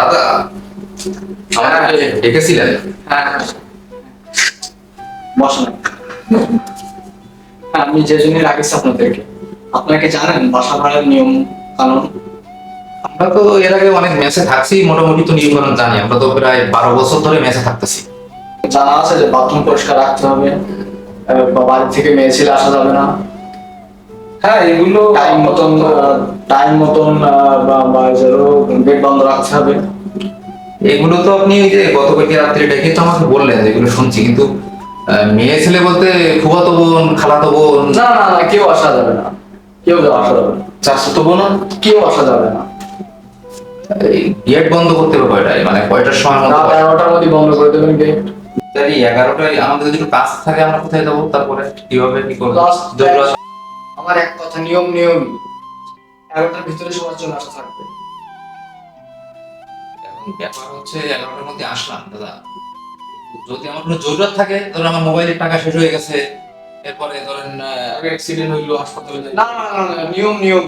দাদা আমাকে ডেকেছিলেন? হ্যাঁ বসুন। হ্যাঁ, আমি যে জন্য রাখেছি আপনাদেরকে। আপনাকে জানেন বাসা ভাড়ার নিয়ম কানুন। আমরা তো এর আগে অনেক মেসে থাকছি মোটামুটি তো নিয়মকানুন জানি। আমরা তো প্রায় বারো বছর ধরে মেসে থাকতেছি। জানা আছে যে বাথরুম পরিষ্কার রাখতে হবে। বা বাড়ি থেকে মেয়ে ছেলে আসা যাবে না। হ্যাঁ এগুলো টাইম মতন টাইম মতন গেট বন্ধ রাখতে হবে। এগুলো তো আপনি ওই যে গত কয়েকটি রাত্রে ডেকে তো আমাকে বললেন যেগুলো শুনছি কিন্তু মেয়ে ছেলে বলতে ফুফাতো বোন খালাতো বোন না না না কেউ আসা যাবে না। কেউ আসা যাবে না। চাষতো বোনা কেউ আসা যাবে না। গেট বন্ধ করতে হবে কয়টায়? মানে কয়টার সময় রাত এগারোটার মধ্যে বন্ধ করে দেবেন গেট তাই এগারোটায় আমাদের যদি একটু কাজ থাকে আমরা কোথায় যাব? তারপরে কীভাবে কি করব? আমার এক কথা নিয়ম নিয়ম এগারোটার ভিতরে সবার জন্য আসা থাকবে। এখন ব্যাপার হচ্ছে এগারোটার মধ্যে আসলাম দাদা। যদি আমার কোনো জরুরত থাকে ধরুন আমার মোবাইলের টাকা শেষ হয়ে গেছে এরপরে ধরেন অ্যাক্সিডেন্ট হইল হাসপাতালে না না না না নিয়ম নিয়ম।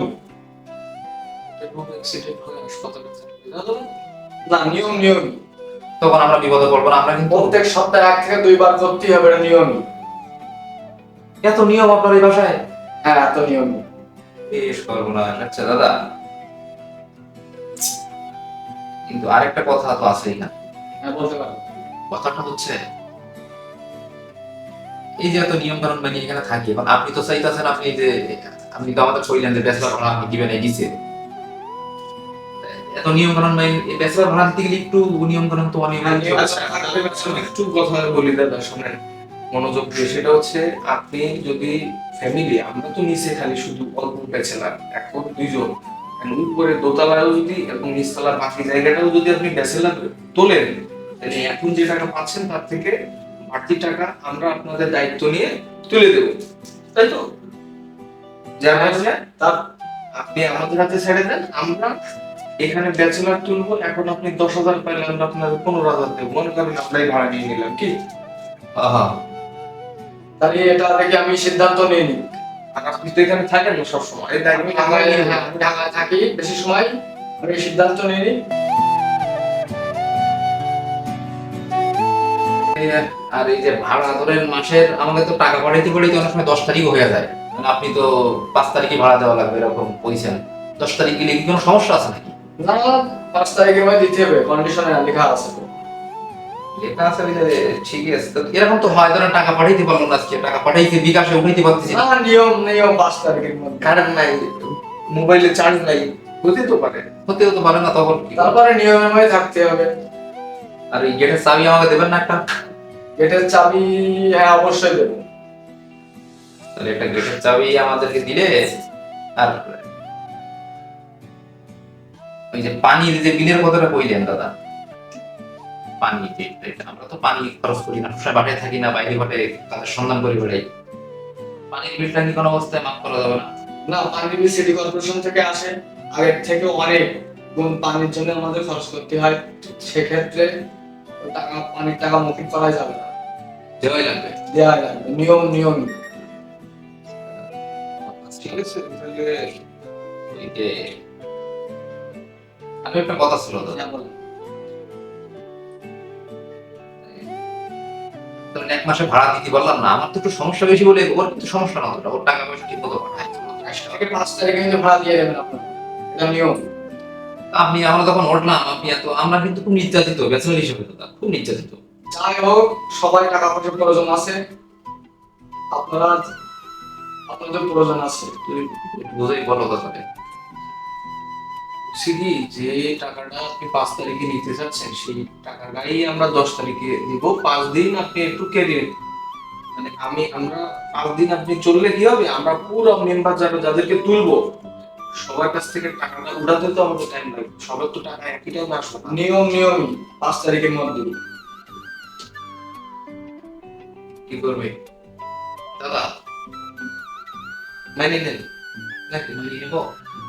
অ্যাক্সিডেন্ট হয়ে হাসপাতালে না নিয়ম নিয়ম। তখন আমরা বিপদে পড়ব না আমরা কিন্তু প্রত্যেক সপ্তাহে এক থেকে দুইবার করতেই হবে এটা নিয়ম এত নিয়ম আপনার এই বাসায়? হ্যাঁ এত নিয়ম বেশ করব না আচ্ছা দাদা। কিন্তু আরেকটা কথা তো আছেই না। হ্যাঁ বলতে পারো। কথাটা হচ্ছে এই যে এত নিয়ম কানুন মেনে এখানে থাকি এখন আপনি তো চাইতেছেন আপনি যে আপনি তো আমাদের ছইলেন যে ব্যাচেলার ভাড়া আপনি দিবেন দিছে। এত নিয়ম কানুন মেনে এই ব্যাচেলার ভাড়া দিতে গেলে একটু নিয়ম কানুন তো অনিয়ম হ্যাঁ, নিয়ম- আচ্ছা, আমি একটু কথা বলি দাদা শোনেন। মনোযোগ দিয়ে সেটা হচ্ছে আপনি যদি ফ্যামিলি আমরা তো নিচে খালি শুধু অল্প ব্যাচেলার এখন দুইজন। উপরে দোতলায়ও যদি এবং নিচতলার বাকি জায়গাটাও যদি আপনি ব্যাচেলার তোলেন তাহলে এখন যে টাকা পাচ্ছেন তার থেকে বাড়তি টাকা আমরা আপনাদের দায়িত্ব নিয়ে তুলে দেব। তাই তো? যার কারণে তার আপনি আমাদের হাতে ছেড়ে দেন আমরা এখানে ব্যাচেলার তুলবো এখন আপনি দশ হাজার পাইলে আমরা আপনার পনেরো হাজার দেবো। মনে করেন আমরাই ভাড়া নিয়ে নিলাম কি? আহা, তাহলে এটা থেকে আমি সিদ্ধান্ত নিয়ে নিই। আর আপনি তো এখানে থাকেন না সবসময়। এই দায়িত্ব আমি আমরাই ঢাকায় হ্যাঁ, আমি ঢাকায় থাকি বেশি সময়। আমি সিদ্ধান্ত নিয়ে নিই। আর এই যে ভাড়া ধরেন মাসের আমাকে তো টাকা পাঠাইতে পাঠাইতে অনেক সময় দশ তারিখ হয়ে যায়। মানে আপনি তো পাঁচ তারিখে ভাড়া দেওয়া লাগবে এরকম বলছেন। দশ তারিখ গেলে কি কোনো সমস্যা আছে নাকি? না পাঁচ তারিখের মধ্যে দিতে হবে কন্ডিশনে লেখা আছে। তো। লেখা আছে ওই যে ঠিকই আছে। তো এরকম তো হয় ধরেন টাকা পাঠাইতে পারলাম না আজকে টাকা পাঠাইতে বিকাশে উঠাইতে পারতেছি না। না নিয়ম নিয়ম পাঁচ তারিখের মধ্যে। কারেন্ট নাই মোবাইলে চার্জ নাই। হতে তো পারে। হতেও তো পারে না তখন। তারপরে নিয়মের মধ্যে থাকতে হবে। আর এই গেটের চাবি আমাকে দেবেন না একটা? গেটের চাবি হ্যাঁ অবশ্যই দেবো। তাহলে একটা গেটের চাবি আমাদেরকে দিলে আর ওই যে পানি যে বিলের কথাটা কইলেন দাদা। পানি আমরা তো পানি খরচ করি না। সবসময় বাসায় থাকি না বাইরে ঘটে তাদের সন্ধান করে বেড়াই। পানির বিলটা কি কোনো অবস্থায় মাফ করা যাবে না? না পানি বিল সিটি কর্পোরেশন থেকে আসে আগের থেকে অনেক গুণ পানির জন্য আমাদের খরচ করতে হয়। সেক্ষেত্রে টাকা পানির টাকা মৌখিক করা যাবে না। দেওয়াই লাগবে। দেওয়া লাগবে নিয়ম নিয়ম। ঠিক আছে তাহলে আমি একটা কথা ছিল দাদা। ধরেন এক মাসে ভাড়া দিতে পারলাম না আমার তো একটু সমস্যা বেশি বলে ওর কিন্তু সমস্যা না ওটা ওর টাকা পয়সা ঠিক মতো পাঠায়। থেকে পাঁচ তারিখে কিন্তু ভাড়া দিয়ে দেবেন আপনার। এটা নিয়ম। আপনি আমরা যখন উঠলাম আপনি এত আমরা কিন্তু খুব নির্যাতিত ব্যাচেলার হিসেবে খুব নির্যাতিত। যাই হোক সবাই টাকা পয়সার প্রয়োজন আছে। আপনারা আপনাদের প্রয়োজন আছে। বোঝাই বলো কথাটা। কি, যে টাকাটা আপনি পাঁচ তারিখে নিতে চাচ্ছেন সেই টাকাটাই আমরা দশ তারিখে দিব পাঁচ দিন আপনি একটু কেরিয়ে মানে আমি, আমরা পাঁচ দিন আপনি চললে কি হবে? আমরা পুরো মেম্বার যারা, যাদেরকে তুলবো, সবার কাছ থেকে টাকাটা উঠাতে তো আমাদের টাইম লাগবে সবার তো টাকা একই টাইমে আসবে নিয়ম, নিয়মই, পাঁচ তারিখের মধ্যে। কি করবে? দাদা মানিয়ে নেন। নাকি মানিয়ে নেব।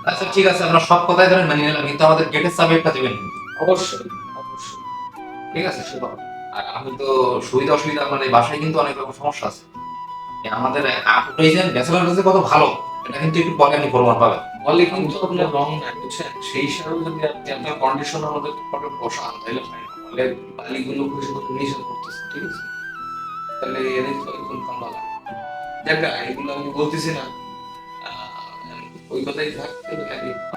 আচ্ছা ঠিক আছে আমরা সব কথাই ধরেন মানিয়ে নিলাম কিন্তু আমাদের গেটের চাবি একটা দেবেন অবশ্যই অবশ্যই। ঠিক আছে সেটা আর আমি তো সুবিধা অসুবিধা মানে বাসায় কিন্তু অনেক রকম সমস্যা আছে। আমাদের আপ উঠাইছেন ব্যাচেলার কাছে কত ভালো এটা কিন্তু একটু পরে আপনি প্রমাণ পাবেন। বলে কিন্তু আপনার রং নাই বুঝছেন? সেই হিসাবে যদি আপনি আপনার কন্ডিশন আমাদের পরে বসান তাহলে হয় না। বলে বালিগুলো খুশি করে নিষেধ করতেছে ঠিক আছে? তাহলে এদের তো একদম কামলা দেখ এগুলো আমি বলতেছি না। ওই কথাই থাকতে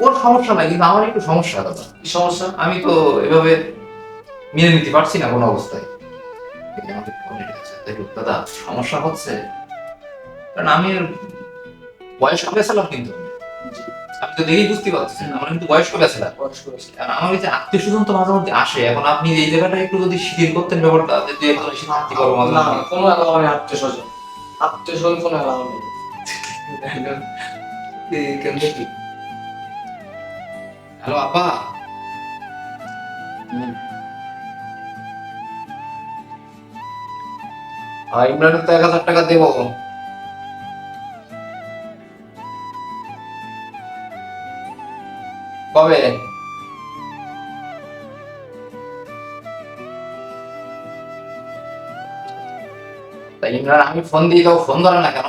ওর সমস্যা নাই কিন্তু আমার একটু সমস্যা দাদা। কি সমস্যা? আমি তো এভাবে মেনে নিতে পারছি না কোনো অবস্থায়। দাদা সমস্যা হচ্ছে কারণ আমি কিন্তু। আমি তো দেখেই বুঝতে পারছি আমার কিন্তু বয়স্ক কারণ আমার যে আত্মীয় স্বজন তো মাঝে মধ্যে আসে। এখন আপনি এই জায়গাটা একটু যদি শিথিল করতেন ব্যাপারটা যে দুই একজন এসে থাকতে পারব মাঝে না কোনো নেই আত্মীয় স্বজন। আত্মীয় স্বজন কোনো নেই। কেন দেখি হ্যালো আপা। ইমরানের তো এক হাজার টাকা দেবো। কবে? ইমরান আমি ফোন দিয়ে দাও ফোন ধরে না কেন?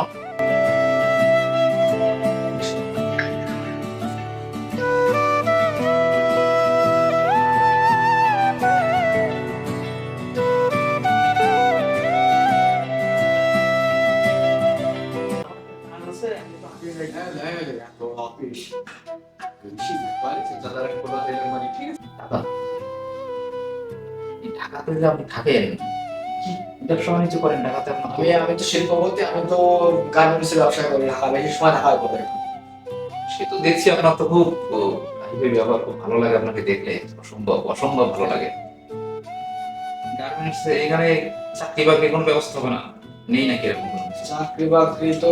যে আপনি থাকেন। ব্যবসা বাণিজ্য করেন ঢাকাতে আপনার আমি আমি তো শিল্পপতি আমি তো গার্মেন্টসের ব্যবসা করি ঢাকা বেশি সময় ঢাকায় পড়ে সে তো দেখছি আপনার তো খুব ব্যবহার খুব ভালো লাগে আপনাকে দেখলে। অসম্ভব অসম্ভব ভালো লাগে। গার্মেন্টস এখানে চাকরি বাকরি কোনো ব্যবস্থা হবে না? নেই নাকি এরকম চাকরি বাকরি তো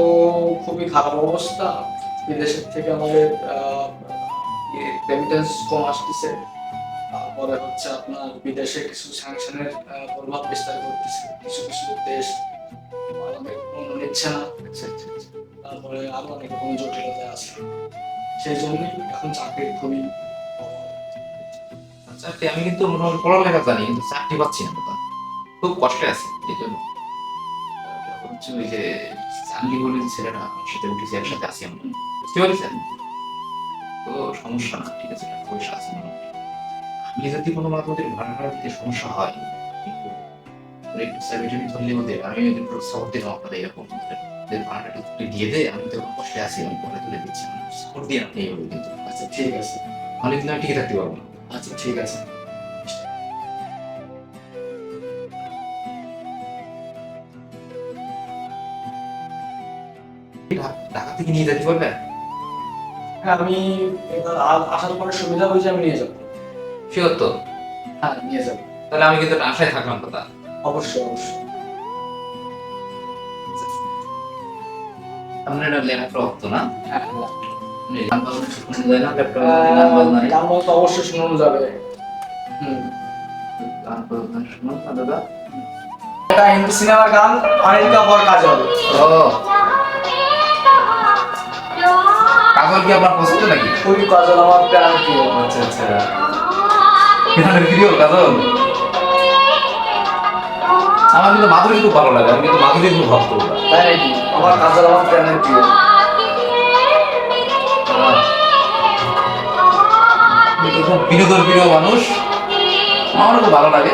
খুবই খারাপ অবস্থা। বিদেশের থেকে আমাদের রেমিটেন্স কম আসতেছে। তারপরে হচ্ছে আপনার বিদেশে কিছু স্যাংশনের প্রভাব বিস্তার করতেছে। কিছু কিছু দেশ নিচ্ছে না আচ্ছা আচ্ছা আচ্ছা। তারপরে আরও অনেক রকম জটিলতা আছে। সেই এখন চাকরির খুবই চাকরি আমি কিন্তু পড়ালেখা জানি, কিন্তু চাকরি পাচ্ছি না দাদা খুব কষ্টে আছে, এই জন্য। হচ্ছে ওই যে চাকরি বলে যে ছেলেটা আমার সাথে উঠেছে একসাথে আছি আমরা। বুঝতে পারছেন? তো সমস্যা না, ঠিক আছে, পয়সা আছে মোটামুটি যদি কোনো মাধ্যমে ভাড়া দিতে সমস্যা হয় ধরলে ওদের আমি একটু সাপোর্ট দিলাম আপনাদের এরকম ওদের ভাড়াটা দিয়ে দে আমি তো কষ্টে আছি, আমি পরে তুলে দিচ্ছি। সাপোর্ট দিয়ে আপনি এইভাবে কিন্তু আচ্ছা ঠিক আছে। আমি টিকে থাকতে পারব আচ্ছা ঠিক আছে। ঢাকা থেকে নিয়ে যেতে পারবেন? হ্যাঁ আমি আসার পরে সুবিধা হয়েছে, আমি নিয়ে যাব। শিওর তো হ্যাঁ নিয়ে যাব। তাহলে আমি কিন্তু আশায় থাকলাম দাদা অবশ্যই অবশ্যই। আপনার এটা ল্যাপটপ তো না? হ্যাঁ নেই। গান তো অবশ্যই শোনানো যাবে। হুম। গান বাজনা শোনো না দাদা। এটা হিন্দি সিনেমার গান অনিল কাপুর কাজ ও। কাজল কি আপনার পছন্দ নাকি? খুবই কাজল আমার প্রাণ প্রিয়। আচ্ছা আচ্ছা। এখানে প্রিয় কাজল। আমার কিন্তু মাধুরী খুব ভালো লাগে আমি কিন্তু মাধুরী খুব ভক্ত তাই নাকি? আমার কাজল আমার প্রাণের প্রিয়। বিনোদন প্রিয় মানুষ। আমারও খুব ভালো লাগে।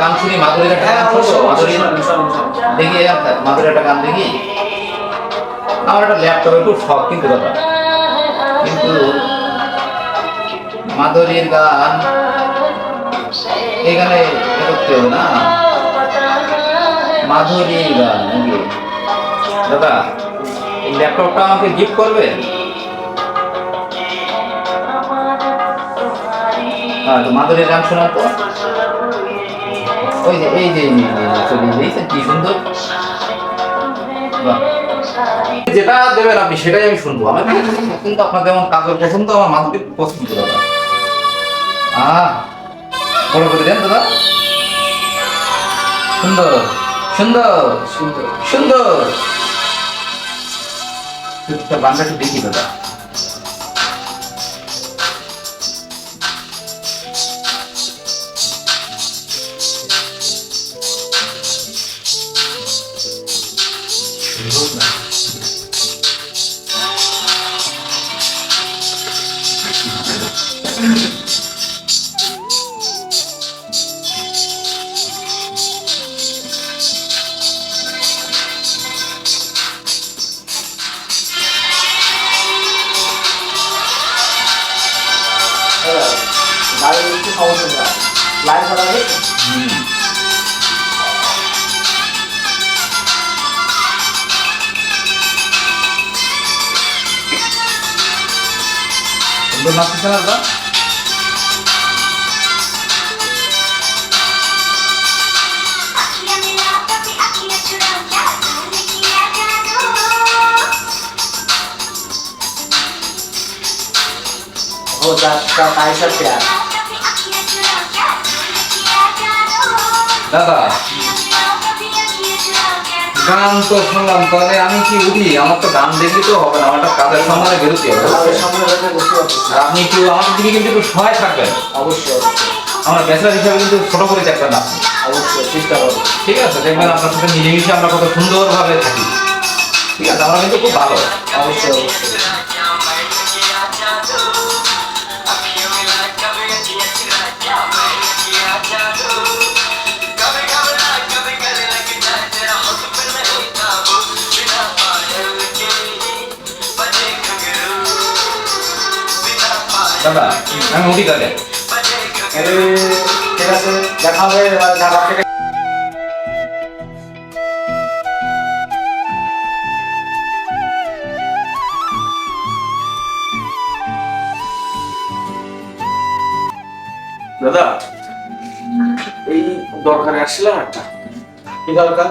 গান শুনি মাধুরীর একটা গান শুনব অবশ্যই মাধুরী শোনান, শোনান, শোনান। দেখি মাধুরীর একটা গান দেখি। আমার একটা ল্যাপটপে খুব শখ কিন্তু দাদা কিন্তু মাধুরীর গান এখানে করতে হবে না। মাধুরীর গান? দাদা এই ল্যাপটপটা আমাকে গিফট করবে? হ্যাঁ তো মাধুরীর গান শোনাও তো ওই যে এই যে চলে দিয়েছেন কি সুন্দর। যেটা দেবেন আপনি সেটাই আমি শুনব আমার পছন্দ আপনার যেমন কাজের পছন্দ আমার মাধুরীর পছন্দ দাদা আহ বড় করে দেন দাদা সুন্দর সুন্দর সুন্দর সুন্দর একটু দেখি দাদা গাড়ির একটু সমস্যা নেই লাইন করা গেছে সুন্দর নাচতেছে না দাদা अखियाँ मिला कभी अखियाँ चुरा क्या तूने किया जादू हो जाता पैसा प्यार দাদা গান তো শুনলাম তাহলে আমি কি উঠি? আমার তো গান দেখলে তো হবে না আমার একটা কাজের সমানে বেরোতে হবে আর আপনি একটু আমার দিকে কিন্তু একটু সহায় থাকবেন। অবশ্যই আমার বেচার হিসাবে কিন্তু ছোট করে দেখবেন না অবশ্যই চেষ্টা করব। ঠিক আছে দেখবেন আপনার সাথে মিলেমিশে আমরা কত সুন্দরভাবে থাকি। ঠিক আছে আমরা কিন্তু খুব ভালো। অবশ্যই অবশ্যই। দাদা আমি উঠি তাহলে ঠিক আছে দেখা হবে এবার ঢাকা থেকে দাদা এই দরকারে আসছিলাম একটা। কি দরকার?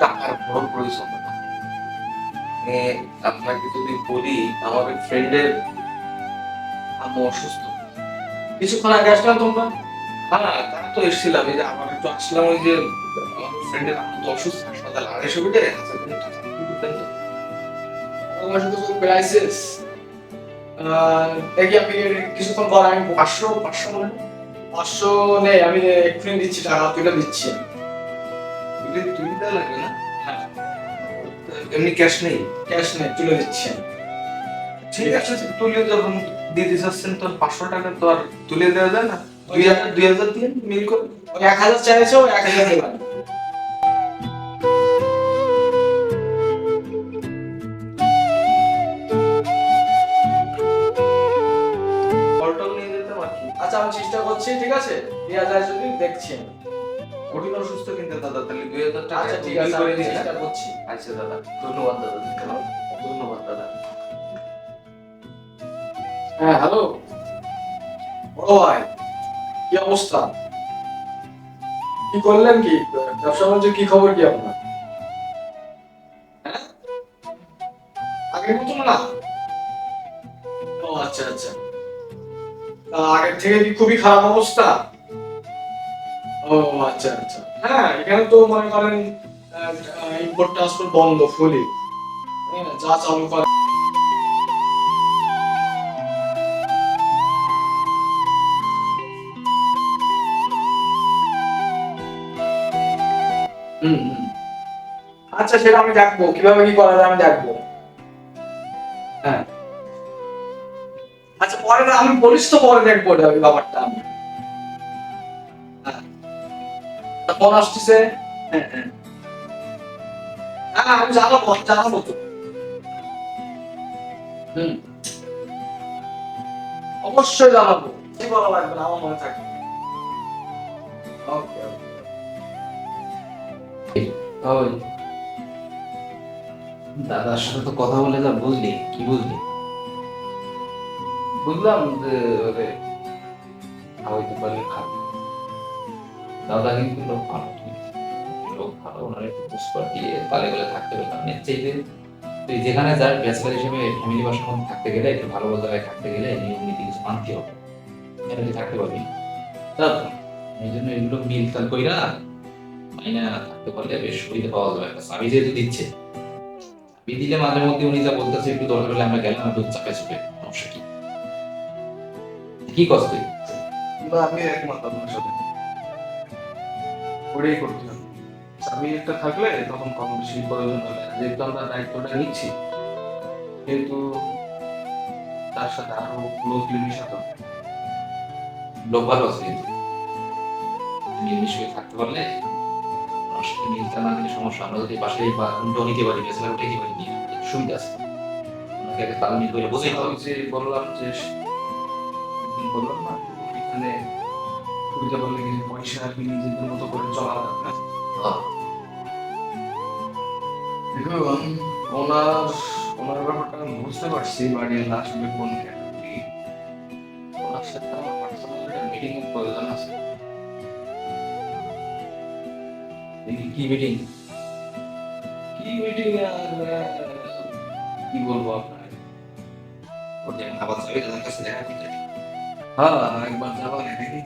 টাকার বড় প্রয়োজন। আপনাকে যদি বলি আমার ফ্রেন্ডের আম্মু অসুস্থ। কিছুক্ষণ আগে আসলাম তোমরা। হ্যাঁ তারা তো এসেছিলাম এই যে আমার একটু আসলাম ওই যে আমার ফ্রেন্ডের আম্মু তো অসুস্থ হাসপাতাল তোমার সাথে ক্রাইসিস দেখি আমি কিছুক্ষণ পর আমি পাঁচশো পাঁচশো মানে? পাঁচশো নেই আমি এক্ষুনি দিচ্ছি টাকা তুলে দিচ্ছি। দেওয়া লাগবে না? হ্যাঁ। এমনি ক্যাশ নেই? ক্যাশ নেই তুলে দিচ্ছি। ঠিক আছে তুলে যখন দিতে চাচ্ছেন তো পাঁচশো টাকা তো আর তুলে দেওয়া যায় না। দুই হাজার দুই হাজার দিয়ে মিল করে এক হাজার চাইছো এক হাজার আচ্ছা আমি চেষ্টা করছি ঠিক আছে? দেওয়া যায় যদি দেখছি কঠিন অসুস্থ কিন্তু দাদা তাহলে দুই হাজার টাকা আচ্ছা ঠিক আছে আমি চেষ্টা করছি। আচ্ছা দাদা ধন্যবাদ দাদা। ধন্যবাদ দাদা। হ্যাঁ হ্যালো বড় ভাই কি অবস্থা? কি করলেন কি? ব্যবসা বাণিজ্য কি খবর কি আপনার? হ্যাঁ? আগের মতন না? ও আচ্ছা আচ্ছা। আগের থেকে কি খুবই খারাপ অবস্থা? ও আচ্ছা আচ্ছা। হ্যাঁ এখানে তো মনে করেন ইম্পোর্ট ট্রান্সপোর্ট বন্ধ ফুলি হ্যাঁ, যা চালু করে আচ্ছা সেটা আমি দেখব। কীভাবে কি করা যায় আমি দেখব। হ্যাঁ। আচ্ছা পরে আমি বলিস তো পরে দেখব ওই ব্যাপারটা আমি। হ্যাঁ। ফোন আসতেছে। হ্যাঁ হ্যাঁ। হ্যাঁ আমি জানাব জানাব তো। হুম। অবশ্যই জানাব। কি বলা লাগবে আমার মনে থাকে ওকে। ওই। দাদার সাথে তো কথা বলে যা বুঝলি, কি বুঝলি? বুঝলাম যে ওরে পারলে খাবে দাদা কিন্তু লোক ভালো লোক ভালো ওনার একটু দিয়ে তালে গেলে থাকতে তুই যেখানে যার ব্যাচেলার হিসেবে ফ্যামিলি বাসার মধ্যে থাকতে গেলে, একটু ভালো জায়গায় থাকতে গেলে, নিয়ম নীতি কিছু মানতে হবে। তুই থাকতে পারবি। এই জন্য এগুলো মিল তাল কইরা মাইনা থাকতে পারলে বেশ সুবিধা পাওয়া যাবে। একটা চাবি যেহেতু দিচ্ছে চাবি দিলে মাঝে মধ্যে উনি যা বলতেছে একটু দরকার হলে আমরা গেলাম একটু চাপে চুপে সমস্যা কি? কি কষ্ট তুই? না আমি একমত আপনার সাথে। ওটাই করতে হবে। আমি একটা থাকলে তখন কম বেশি প্রয়োজন হবে। যেহেতু আমরা দায়িত্বটা নিচ্ছি কিন্তু তার সাথে আরও ক্লোজলি মিশাতে হবে। লোক ভালো আছে কিন্তু হয়ে থাকতে পারলে আমার সাথে না মিলে সমস্যা আমরা যদি বা উল্টো নিতে পারি বেসলা উঠে দিতে পারি সুবিধা আছে আগে তাল মিল করে বুঝে আমি যে বললাম যে বললাম না এখানে সুবিধা বললে কিছু পয়সা আর নিজেদের মতো করে চলা দেখুন ওনার ওনার ব্যাপারটা আমি বুঝতে পারছি, বাড়ির আসবে কোন ক্যাটাগরি ওনার সাথে আমার পার্সোনাল মিটিং এর প্রয়োজন আছে। কি মিটিং কি মিটিং আর আহ, কি বলব আপনার ওর যেমন আবার যাবে তাদের কাছে দেখা করতে হ্যাঁ একবার যাবা দেখি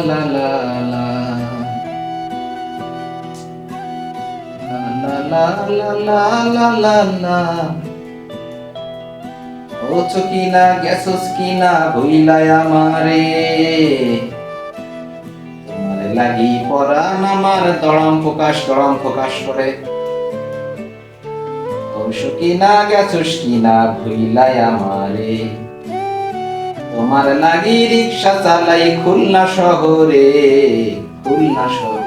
লা লা লা লা লা লা লা লা লা লা ওছো কিনা, গেছস কিনা ভুইলাই আমারে। তোমারে লাগি আমার, দড়াম প্রকাশ দড়াম প্রকাশ করে। কিনা কিনা আমারে। তোমার লাগি রিক্সা চালাই খুলনা শহরে খুলনা শহরে।